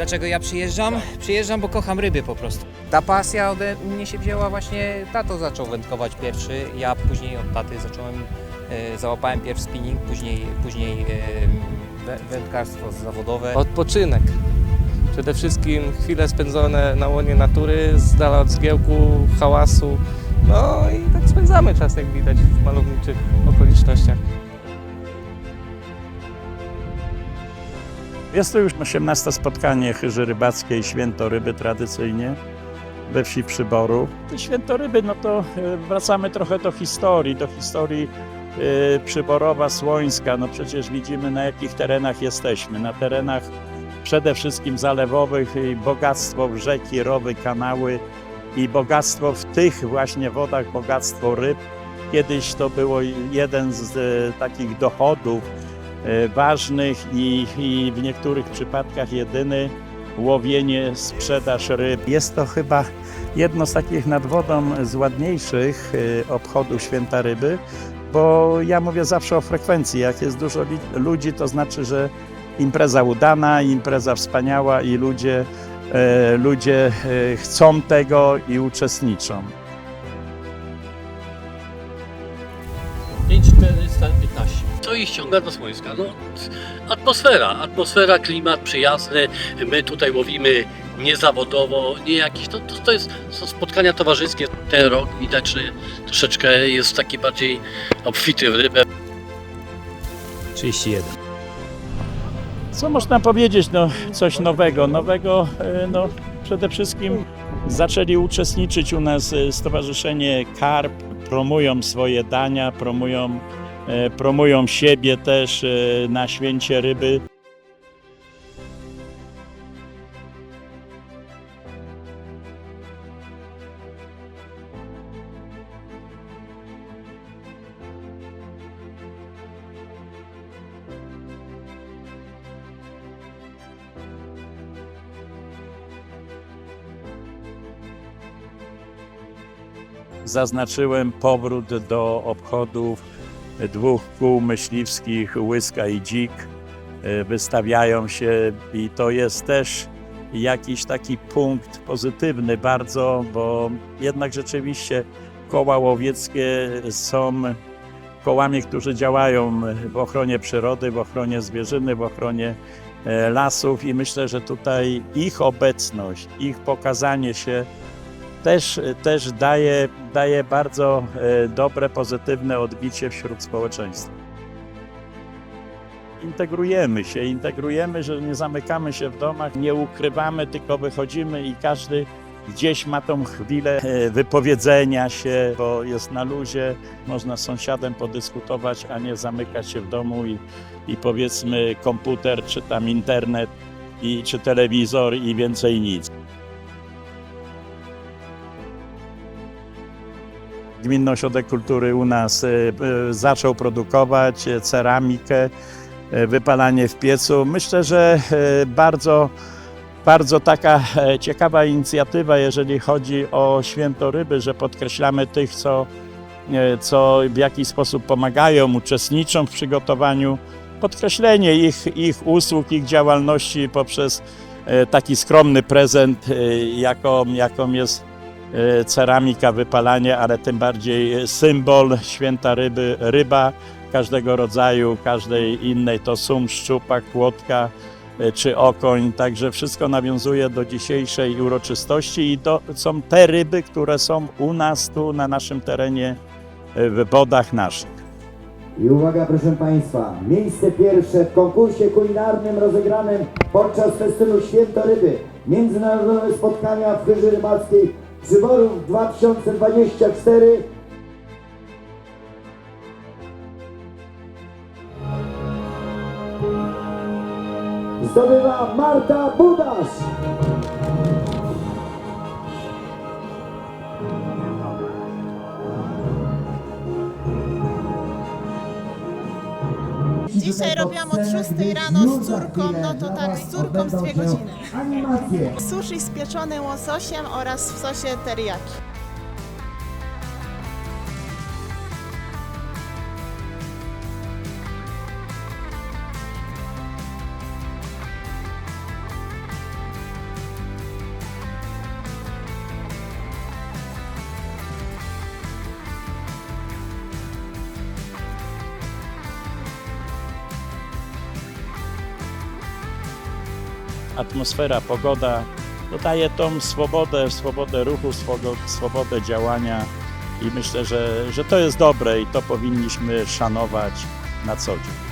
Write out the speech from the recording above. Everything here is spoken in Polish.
Dlaczego ja przyjeżdżam? Przyjeżdżam, bo kocham ryby po prostu. Ta pasja ode mnie się wzięła właśnie, tato zaczął wędkować pierwszy, ja później od taty zacząłem, e, załapałem pierwszy spinning, później, później e, wę- wędkarstwo zawodowe. Odpoczynek. Przede wszystkim chwile spędzone na łonie natury, z dala od zgiełku, hałasu. No i tak spędzamy czas, jak widać w malowniczych okolicznościach. Jest to już 18 spotkanie Chyży Rybackiej Święto Ryby tradycyjnie we wsi Przyboru. Te Święto Ryby, no to e, wracamy trochę do historii, do historii e, Przyborowa, Słońska. No przecież widzimy na jakich terenach jesteśmy. Na terenach przede wszystkim zalewowych i bogactwo w rzeki, rowy, kanały i bogactwo w tych właśnie wodach, bogactwo ryb. Kiedyś to było jeden z e, takich dochodów ważnych i, i w niektórych przypadkach jedyny łowienie, sprzedaż ryb. Jest to chyba jedno z takich nad wodą z ładniejszych e, obchodów Święta Ryby, bo ja mówię zawsze o frekwencji. Jak jest dużo ludzi, to znaczy, że impreza udana, impreza wspaniała i ludzie, e, ludzie e, chcą tego i uczestniczą. 5415. Co ich ściąga do Słońska? No, atmosfera, atmosfera, klimat przyjazny. My tutaj łowimy niezawodowo, nie jakiś. To, to, to jest są spotkania towarzyskie. Ten rok widać, że troszeczkę jest taki bardziej obfity w rybę. 31. Co można powiedzieć? No, coś nowego. Nowego, e, no, przede wszystkim zaczęli uczestniczyć u nas e, Stowarzyszenie Karp, promują swoje dania, promują, e, promują siebie też e, na święcie ryby. Zaznaczyłem powrót do obchodów dwóch kół myśliwskich, Łyska i Dzik. E, Wystawiają się i to jest też jakiś taki punkt pozytywny bardzo, bo jednak rzeczywiście koła łowieckie są kołami, którzy działają w ochronie przyrody, w ochronie zwierzyny, w ochronie e, lasów i myślę, że tutaj ich obecność, ich pokazanie się też, też daje, daje bardzo e, dobre, pozytywne odbicie wśród społeczeństwa. Integrujemy się, integrujemy, że nie zamykamy się w domach, nie ukrywamy, tylko wychodzimy i każdy gdzieś ma tą chwilę e, wypowiedzenia się, bo jest na luzie, można z sąsiadem podyskutować, a nie zamykać się w domu i, i powiedzmy komputer, czy tam internet, i, czy telewizor i więcej nic. Gminny Ośrodek Kultury u nas e, e, zaczął produkować e, ceramikę, wypalanie w piecu. Myślę, że bardzo, bardzo taka ciekawa inicjatywa, jeżeli chodzi o święto ryby, że podkreślamy tych, co, co w jakiś sposób pomagają, uczestniczą w przygotowaniu. Podkreślenie ich, ich usług, ich działalności poprzez taki skromny prezent, jaką, jaką jest ceramika, wypalanie, ale tym bardziej symbol święta ryby, ryba każdego rodzaju, każdej innej, to sum, szczupak, płotka e, czy okoń, także wszystko nawiązuje do dzisiejszej uroczystości i to są te ryby, które są u nas tu na naszym terenie e, w wodach naszych. I uwaga proszę Państwa, miejsce pierwsze w konkursie kulinarnym rozegranym podczas festynu Święto Ryby. Międzynarodowe spotkania w Chyży Rybackiej Przyborów 2024 zdobywa Marta Budasz. Dzisiaj robiłam od 6 rano z córką, no to tak z córką z dwie godziny. Animacje. Sushi z pieczonym łososiem oraz w sosie teriyaki. Atmosfera, pogoda to daje tą swobodę, swobodę ruchu, swobodę działania i myślę, że, że to jest dobre i to powinniśmy szanować na co dzień.